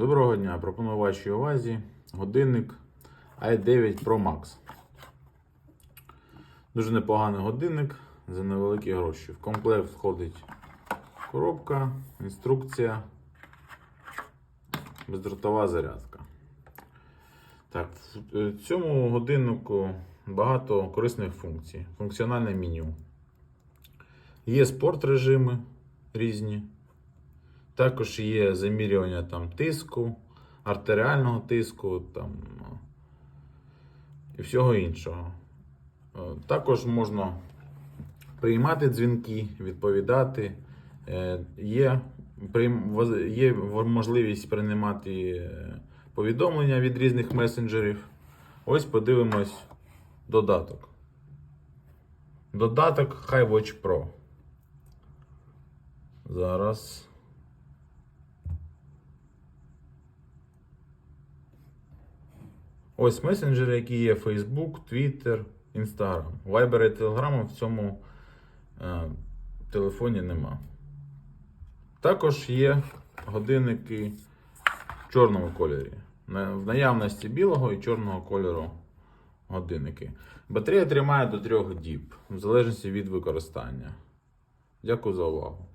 Доброго дня! Пропоную вашій увазі годинник i9 Pro Max. Дуже непоганий годинник за невеликі гроші. В комплект входить коробка, інструкція, бездротова зарядка. Так, в цьому годиннику багато корисних функцій. Функціональне меню. Є спорт режими різні. Також є замірювання там тиску, артеріального тиску там, і всього іншого. Е, Також можна приймати дзвінки, відповідати. Е, Є, є можливість приймати е, повідомлення від різних месенджерів. Ось подивимось додаток. Додаток HiWatch Pro. Зараз. Ось месенджери, які є: Facebook, Twitter, Instagram. Viber і Telegram в цьому е, телефоні нема. Також є годинники в чорному кольорі. В наявності білого і чорного кольору годинники. Батарея тримає до 3 діб, в залежності від використання. Дякую за увагу.